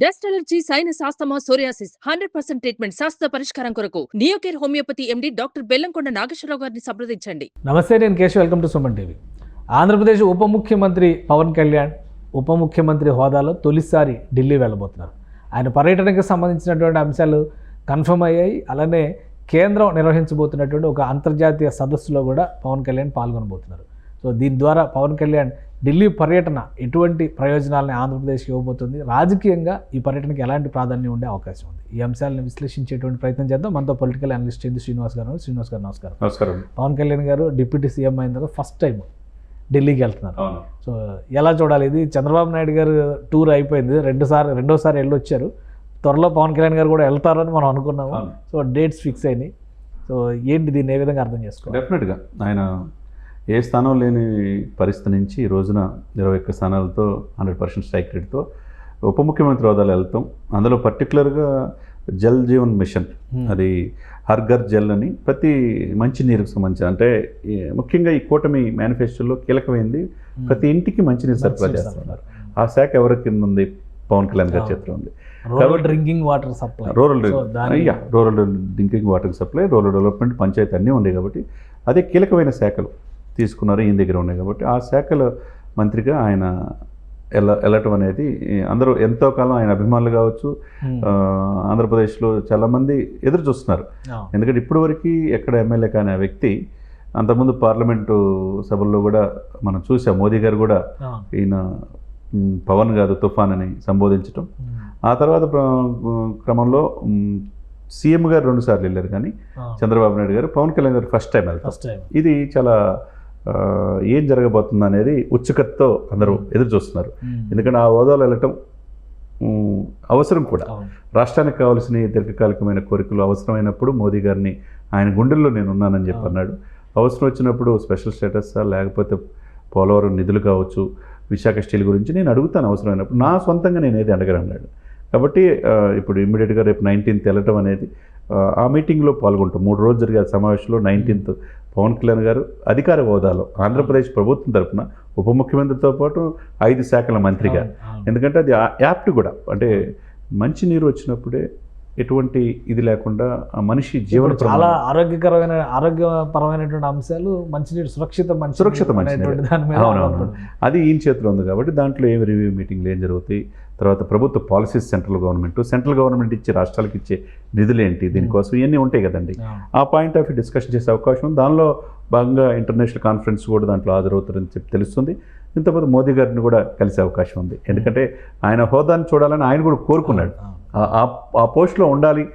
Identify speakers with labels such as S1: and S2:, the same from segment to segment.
S1: Dust allergy sinus asthma psoriasis hundred percent treatment శాస్త్ర పరిష్కారం కొరకు Neocare homeopathy MD doctor Bellamkonda Nageswararao గారిని సంప్రదించండి.
S2: నమస్తే నేను Keshav. Welcome to Suman TV. Andhra Pradesh ఉప ముఖ్యమంత్రి పవన్ కళ్యాణ్ ఉప ముఖ్యమంత్రి హోదాలో తొలిసారి ఢిల్లీ వెళ్ళబోతున్నారు. ఆయన పర్యటనకు సంబంధించినటువంటి అంశాలు కన్ఫర్మ్ అయ్యాయి. అలానే కేంద్రం నిర్వహించబోతున్నటువంటి ఒక అంతర్జాతీయ సదస్సులో కూడా పవన్ కళ్యాణ్ పాల్గొనబోతున్నారు. సో దీని ద్వారా పవన్ కళ్యాణ్ ఢిల్లీ పర్యటన ఎటువంటి ప్రయోజనాలని ఆంధ్రప్రదేశ్కి ఇవ్వబోతుంది. రాజకీయంగా ఈ పర్యటనకి ఎలాంటి ప్రాధాన్యం ఉండే అవకాశం ఉంది? ఈ అంశాలను విశ్లేషించేటువంటి ప్రయత్నం చేద్దాం. మనతో పొలిటికల్ అనలిస్ట్ చంద్ర శ్రీనివాస్ గారు. శ్రీనివాస్ గారు నమస్కారం.
S3: నమస్కారం
S2: పవన్ కళ్యాణ్ గారు డిప్యూటీ సీఎం అయిన తర్వాత ఫస్ట్ టైం ఢిల్లీకి వెళ్తున్నారు. సో ఎలా చూడాలి ఇది? చంద్రబాబు నాయుడు గారు టూర్ అయిపోయింది. రెండుసారి రెండోసారి వెళ్ళొచ్చారు. త్వరలో పవన్ కళ్యాణ్ గారు కూడా వెళ్తారని మనం అనుకున్నాము. సో డేట్స్ ఫిక్స్ అయినాయి. సో ఏంటి దీన్ని ఏ విధంగా అర్థం చేసుకోవాలి?
S3: డెఫినెట్గా. ఆయన ఏ స్థానం లేని పరిస్థితి నుంచి ఈ రోజున ఇరవై ఒక్క స్థానాలతో హండ్రెడ్ పర్సెంట్ స్ట్రైక్ రేట్తో ఉప ముఖ్యమంత్రి హోదాలో వెళ్తాం. అందులో పర్టికులర్గా జల్ జీవన్ మిషన్
S2: Hmm.
S3: అది హర్ ఘర్ జల్ అని ప్రతి మంచినీరుకు సంబంధించి అంటే ముఖ్యంగా ఈ కూటమి మేనిఫెస్టోలో కీలకమైంది. ప్రతి ఇంటికి మంచినీరు సరఫరా చేస్తున్నారు. ఆ శాఖ ఎవరి కింద ఉంది? పవన్ కళ్యాణ్ గారి. చేతిలో ఉంది.
S2: డ్రింకింగ్ వాటర్ సప్లై
S3: రూరల్ అయ్యా rural drinking water supply rural development panchayati అన్నీ ఉన్నాయి కాబట్టి అదే కీలకమైన శాఖలు. తీసుకున్నారు ఈయన దగ్గర ఉన్నాయి కాబట్టి ఆ శాఖల మంత్రిగా ఆయన వెళ్ళ వెళ్ళటం అనేది అందరూ ఎంతో కాలం ఆయన అభిమానులు కావచ్చు ఆంధ్రప్రదేశ్లో చాలామంది ఎదురు చూస్తున్నారు. ఎందుకంటే ఇప్పటి వరకు ఎక్కడ ఎమ్మెల్యే కాని ఆ వ్యక్తి అంతకుముందు పార్లమెంటు సభల్లో కూడా మనం చూసాం మోదీ గారు కూడా. ఈయన పవన్ కాదు తుఫాన్ అని సంబోధించటం. ఆ తర్వాత క్రమంలో సీఎం గారు రెండుసార్లు వెళ్ళారు కానీ. చంద్రబాబు నాయుడు గారు పవన్ కళ్యాణ్ గారు ఫస్ట్ టైం వెళ్తారు
S2: ఫస్ట్ టైం
S3: ఇది చాలా ఏం జరగబోతుంది అనేది ఉత్సుకతతో అందరూ ఎదురు చూస్తున్నారు. ఎందుకంటే ఆ హోదాలో వెళ్ళటం అవసరం కూడా. రాష్ట్రానికి కావాల్సిన దీర్ఘకాలికమైన కోరికలు అవసరమైనప్పుడు మోదీ గారిని ఆయన గుండెల్లో నేను ఉన్నానని చెప్పి. అన్నాడు అవసరం వచ్చినప్పుడు స్పెషల్ స్టేటస్ లేకపోతే పోలవరం నిధులు కావచ్చు విశాఖ స్టీల్ గురించి నేను అడుగుతాను అవసరమైనప్పుడు నా సొంతంగా నేను ఏది అడగను అన్నాడు కాబట్టి ఇప్పుడు ఇమ్మీడియట్గా రేపు నైన్టీన్త్ వెళ్ళటం అనేది ఆ, మీటింగ్లో పాల్గొంటాం. మూడు రోజులు జరిగే సమావేశంలో నైన్టీన్త్ పవన్ కళ్యాణ్ గారు అధికార హోదాలో ఆంధ్రప్రదేశ్ ప్రభుత్వం తరపున ఉప ముఖ్యమంత్రితో పాటు ఐదు శాఖల మంత్రిగా. ఎందుకంటే అది యాప్ట్ కూడా. అంటే మంచి నీరు వచ్చినప్పుడే ఎటువంటి ఇది లేకుండా మనిషి జీవన
S2: చాలా ఆరోగ్యకరమైన ఆరోగ్యపరమైనటువంటి అంశాలు మంచినీరు సురక్షిత మంచి
S3: సురక్షిత మంచినీరు. అది ఈయన చేతిలో ఉంది కాబట్టి దాంట్లో ఏమి రివ్యూ మీటింగ్లు ఏం జరుగుతాయి? తర్వాత ప్రభుత్వ policies central government central government ఇచ్చే రాష్ట్రాలకు ఇచ్చే నిధులు ఏంటి? దీనికోసం ఇవన్నీ ఉంటాయి కదండి. ఆ పాయింట్ ఆఫ్ వ్యూ డిస్కషన్ చేసే అవకాశం దానిలో భాగంగా ఇంటర్నేషనల్ కాన్ఫరెన్స్ కూడా దాంట్లో హాజరవుతారని చెప్పి తెలుస్తుంది. ఇంతకుముందు మోదీ గారిని కూడా కలిసే అవకాశం ఉంది. ఎందుకంటే ఆయన హోదాని చూడాలని ఆయన కూడా కోరుకున్నాడు.
S2: అవును.
S3: ఆ- పోస్ట్లో ఉండాలి.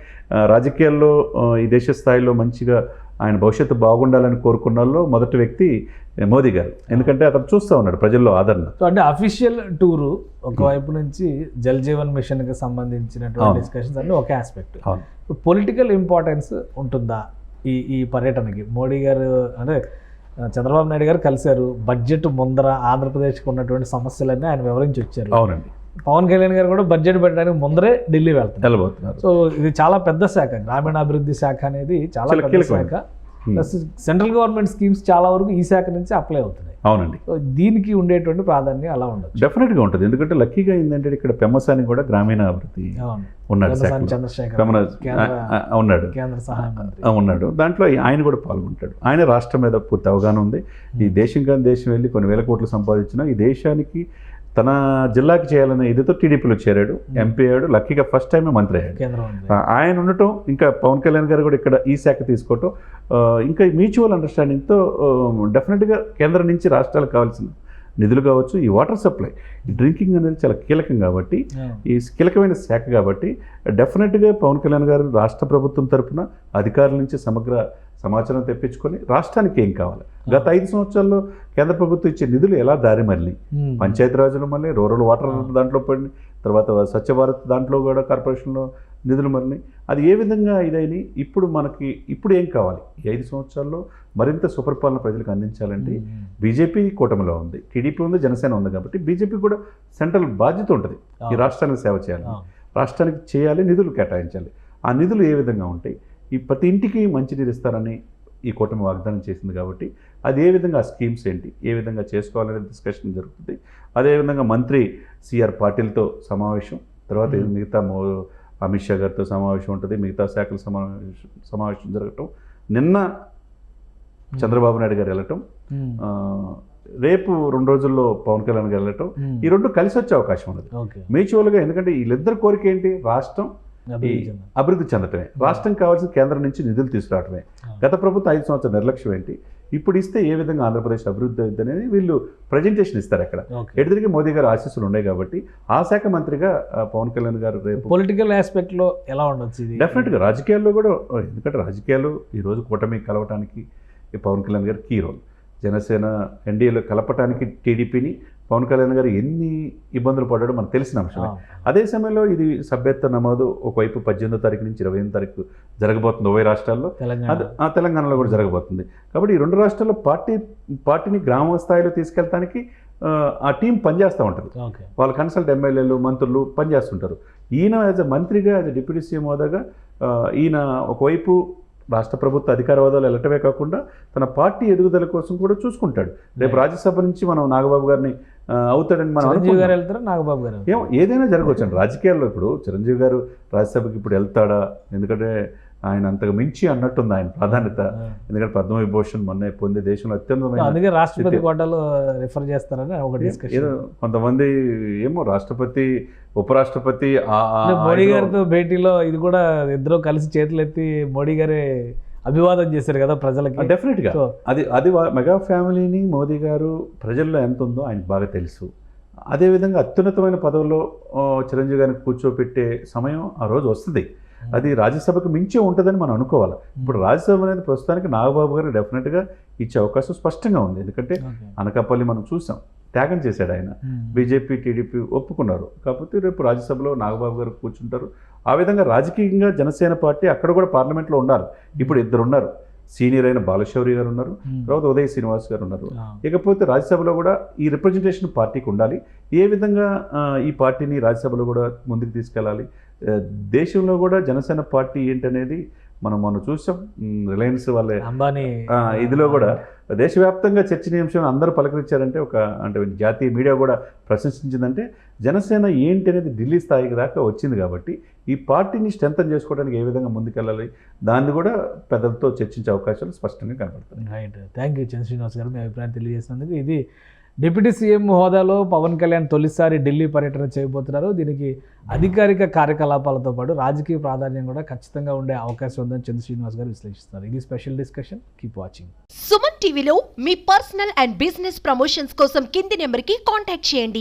S3: రాజకీయాల్లో ఈ దేశ స్థాయిలో మంచిగా ఆయన భవిష్యత్తు బాగుండాలని కోరుకున్న వాళ్ళలో మొదటి వ్యక్తి మోదీ గారు. ఎందుకంటే అతను చూస్తూ ఉన్నాడు ప్రజల్లో ఆదరణ.
S2: సో అంటే అఫీషియల్ టూరు ఒకవైపు నుంచి జల్ జీవన్ మిషన్కి సంబంధించినటువంటి. డిస్కషన్స్ అన్ని ఒక ఆస్పెక్ట్ పొలిటికల్ ఇంపార్టెన్స్ ఉంటుందా ఈ ఈ పర్యటనకి? మోడీ గారు అంటే చంద్రబాబు నాయుడు గారు కలిశారు. బడ్జెట్ ముందర ఆంధ్రప్రదేశ్కి ఉన్నటువంటి సమస్యలన్నీ ఆయన వివరించి వచ్చారు.
S3: అవునండి.
S2: పవన్ కళ్యాణ్ గారు కూడా బడ్జెట్ పెట్టడానికి ముందరే ఢిల్లీ వెళ్తారు
S3: వెళ్ళబోతున్నారు.
S2: సో ఇది చాలా పెద్ద శాఖ. గ్రామీణాభివృద్ధి శాఖ అనేది చాలా పెద్ద. శాఖ.
S3: Hmm.
S2: Plus central government schemes చాలా వరకు ఈ శాఖ నుంచి అప్లై అవుతున్నాయి.
S3: అవునండి.
S2: దీనికి ఉండేటువంటి ప్రాధాన్యం అలా ఉండదు
S3: డెఫినెట్గా ఉంటుంది. ఎందుకంటే లక్కీగా ఏంటంటే ఇక్కడ పెమ్మసాని కూడా గ్రామీణ అభివృద్ధి ఉన్నాడు.
S2: చంద్రశేఖర్
S3: ఉన్నాడు.
S2: కేంద్ర సహాయ మంత్రి.
S3: ఉన్నాడు. దాంట్లో ఆయన కూడా పాల్గొంటాడు. ఆయన రాష్ట్రం మీద పూర్తి అవగాహన ఉంది. ఈ దేశం కాని దేశం వెళ్ళి కొన్ని వేల కోట్లు సంపాదించిన ఈ దేశానికి తన జిల్లాకి చేయాలనే ఇదితో టీడీపీలో చేరాడు ఎంపీ అయ్యాడు లక్కీగా ఫస్ట్ టైమే మంత్రి అయ్యాడు. ఆయన ఉండటం ఇంకా పవన్ కళ్యాణ్ గారు కూడా ఇక్కడ ఈ శాఖ తీసుకోవటం ఇంకా మ్యూచువల్ అండర్స్టాండింగ్తో డెఫినెట్గా కేంద్రం నుంచి రాష్ట్రాలకు కావాల్సిన నిధులు కావచ్చు ఈ వాటర్ సప్లై ఈ డ్రింకింగ్ అనేది చాలా కీలకం కాబట్టి. ఈ కీలకమైన శాఖ కాబట్టి డెఫినెట్గా పవన్ కళ్యాణ్ గారు రాష్ట్ర ప్రభుత్వం తరపున అధికారుల నుంచి సమగ్ర సమాచారం తెప్పించుకొని రాష్ట్రానికి ఏం కావాలి? గత ఐదు సంవత్సరాల్లో కేంద్ర ప్రభుత్వం ఇచ్చే నిధులు ఎలా దారి మళ్ళీ?
S2: Hmm.
S3: పంచాయతీరాజ్లో మళ్ళీ రూరల్ వాటర్ దాంట్లో పడి తర్వాత స్వచ్ఛ భారత్ దాంట్లో కూడా కార్పొరేషన్లో నిధులు మళ్ళీ అది ఏ విధంగా ఇదైనా ఇప్పుడు మనకి ఇప్పుడు ఏం కావాలి ఈ ఐదు సంవత్సరాల్లో మరింత సుపరిపాలన ప్రజలకు అందించాలంటే. బీజేపీ కూటమిలో ఉంది టీడీపీ ఉంది జనసేన ఉంది కాబట్టి బీజేపీ కూడా సెంట్రల్ బాధ్యత ఉంటుంది ఈ. రాష్ట్రానికి సేవ చేయాలి. రాష్ట్రానికి చేయాలి నిధులు కేటాయించాలి ఆ నిధులు ఏ విధంగా ఉంటాయి ఈ ప్రతి ఇంటికి మంచినీరు ఇస్తారని ఈ కూటమి వాగ్దానం చేసింది కాబట్టి అది ఏ విధంగా ఆ స్కీమ్స్ ఏంటి ఏ విధంగా చేసుకోవాలనే డిస్కషన్ జరుగుతుంది. అదేవిధంగా మంత్రి సిఆర్ పాటిల్తో సమావేశం తర్వాత. మిగతా అమిత్ షా గారితో సమావేశం ఉంటుంది మిగతా శాఖల సమావేశం సమావేశం జరగటం. నిన్న చంద్రబాబు నాయుడు గారు వెళ్ళటం రేపు రెండు రోజుల్లో పవన్ కళ్యాణ్ గారు వెళ్ళటం ఈ రెండు కలిసి వచ్చే అవకాశం ఉన్నది.
S2: ఓకే.
S3: మ్యూచువల్గా ఎందుకంటే వీళ్ళిద్దరు కోరిక ఏంటి రాష్ట్రం
S2: అభివృద్ధి
S3: చెందటమే. రాష్ట్రం కావాల్సిన కేంద్రం నుంచి నిధులు తీసుకురావటమే. గత ప్రభుత్వం ఐదు సంవత్సరాల నిర్లక్ష్యం ఏంటి? ఇప్పుడు ఇస్తే ఏ విధంగా ఆంధ్రప్రదేశ్ అభివృద్ధి అవుతుంది అనేది వీళ్ళు ప్రజెంటేషన్ ఇస్తారు అక్కడ.
S2: ఓకే.
S3: ఎటుదిరిగి మోదీ గారు ఆశీస్సులు ఉన్నాయి కాబట్టి ఆ శాఖ మంత్రిగా పవన్ కళ్యాణ్ గారు రేపు
S2: పొలిటికల్ ఆస్పెక్ట్లో ఎలా ఉండొచ్చు
S3: డెఫినెట్గా రాజకీయాల్లో కూడా ఎందుకంటే రాజకీయాలు ఈరోజు కూటమి కలవటానికి ఈ పవన్ కళ్యాణ్ గారు కీ రోల్. జనసేన ఎన్డీఏలో కలపటానికి టీడీపీని పవన్ కళ్యాణ్ గారు ఎన్ని ఇబ్బందులు పడ్డాడో మనకు తెలిసిన అంశమే.
S2: ఆ,
S3: అదే సమయంలో ఇది సభ్యత్వ నమోదు ఒకవైపు పద్దెనిమిదో తారీఖు నుంచి ఇరవై ఎనిమిది తారీఖు జరగబోతుంది ఉభయ రాష్ట్రాల్లో. ఆ తెలంగాణలో కూడా జరగబోతుంది. కాబట్టి ఈ రెండు రాష్ట్రాల్లో పార్టీ పార్టీని గ్రామ స్థాయిలో తీసుకెళ్ళడానికి ఆ, టీం పనిచేస్తూ ఉంటుంది. వాళ్ళ కన్సల్ట్ ఎమ్మెల్యేలు మంత్రులు పనిచేస్తుంటారు. ఈయన యాజ్ అ మంత్రిగా యాజ్ అ డిప్యూటీ సీఎం హోదాగా ఈయన ఒకవైపు రాష్ట్ర ప్రభుత్వ అధికార హోదాలో వెళ్ళటమే కాకుండా తన పార్టీ ఎదుగుదల కోసం కూడా చూసుకుంటాడు. రేపు రాజ్యసభ నుంచి మనం నాగబాబు గారిని అవుతాడని మనం
S2: చిరంజీవి గారు. వెళ్తారా నాగబాబు గారు
S3: ఏమో ఏదైనా జరగవచ్చు అండి రాజకీయాల్లో ఇప్పుడు చిరంజీవి గారు రాజ్యసభకి ఇప్పుడు వెళ్తాడా ఎందుకంటే ఆయన అంతకు మించి అన్నట్టుంది ఆయన ప్రాధాన్యత. ఎందుకంటే పద్మవిభూషణ్ మొన్న పొందే దేశంలో అత్యున్నతమైన
S2: అందుకే రాష్ట్రపతి. కోటాలో రిఫర్ చేస్తారని ఒక డిస్కషన్
S3: కొంతమంది ఏమో రాష్ట్రపతి ఉపరాష్ట్రపతి
S2: మోడీ గారితో భేటీలో ఇది కూడా ఇద్దరు కలిసి చేతులు ఎత్తి మోడీ గారే అభివాదం చేశారు కదా ప్రజలకి.
S3: డెఫినెట్గా.
S2: సో
S3: అది అది మెగా ఫ్యామిలీని మోదీ గారు ప్రజల్లో ఎంత ఉందో ఆయనకు బాగా తెలుసు. అదేవిధంగా అత్యున్నతమైన పదవిలో ఆ, చిరంజీవి గారిని కూర్చోపెట్టే సమయం ఆ రోజు వస్తుంది. అది రాజ్యసభకు మించే ఉంటుందని మనం అనుకోవాలి. ఇప్పుడు రాజ్యసభ అనేది ప్రస్తుతానికి నాగబాబు గారు డెఫినెట్గా ఇచ్చే అవకాశం స్పష్టంగా ఉంది. ఎందుకంటే. అనకాపల్లి మనం చూసాం. త్యాగం చేశాడు ఆయన. బీజేపీ టీడీపీ ఒప్పుకున్నారు. కాకపోతే రేపు రాజ్యసభలో నాగబాబు గారు కూర్చుంటారు. ఆ విధంగా రాజకీయంగా జనసేన పార్టీ అక్కడ కూడా పార్లమెంట్లో ఉన్నారు. ఇప్పుడు ఇద్దరు ఉన్నారు. సీనియర్ అయిన బాలశౌరి గారు ఉన్నారు. తర్వాత ఉదయ్ శ్రీనివాస్ గారు ఉన్నారు. ఇకపోతే రాజ్యసభలో కూడా ఈ రిప్రజెంటేషన్ పార్టీకి ఉండాలి. ఏ విధంగా ఈ పార్టీని రాజ్యసభలో కూడా ముందుకు తీసుకెళ్ళాలి? దేశంలో కూడా జనసేన పార్టీ ఏంటనేది మనం మనం చూసాం. రిలయన్స్ వాళ్ళే.
S2: అంబానీ
S3: ఇదిలో కూడా దేశవ్యాప్తంగా చర్చనీయాంశం అందరూ పలకరించారంటే ఒక అంటే జాతీయ మీడియా కూడా ప్రశంసించిందంటే జనసేన ఏంటి అనేది ఢిల్లీ స్థాయికి దాకా వచ్చింది కాబట్టి ఈ పార్టీని స్ట్రెంథన్ చేసుకోవడానికి ఏ విధంగా ముందుకెళ్ళాలి దాన్ని కూడా పెద్దలతో చర్చించే అవకాశాలు స్పష్టంగా కనబడుతుంది
S2: right thank you Chandra Srinivas గారు. మీ అభిప్రాయం తెలియజేసినందుకు ఇది డిప్యూటీ సీఎం హోదాలో పవన్ కళ్యాణ్ తొలిసారి ఢిల్లీ పర్యటన చేయబోతున్నారు. దీనికి అధికారిక కార్యకలాపాలతో పాటు రాజకీయ ప్రాధాన్యం కూడా ఖచ్చితంగా ఉండే అవకాశం ఉందని చంద్ర శ్రీనివాస్ గారు విశ్లేషిస్తున్నారు. ఇది special discussion. Keep watching.
S4: Suman టీవీలో మీ పర్సనల్ అండ్ బిజినెస్ ప్రమోషన్స్ కోసం కింది నెంబర్కి కాంటాక్ట్ చేయండి.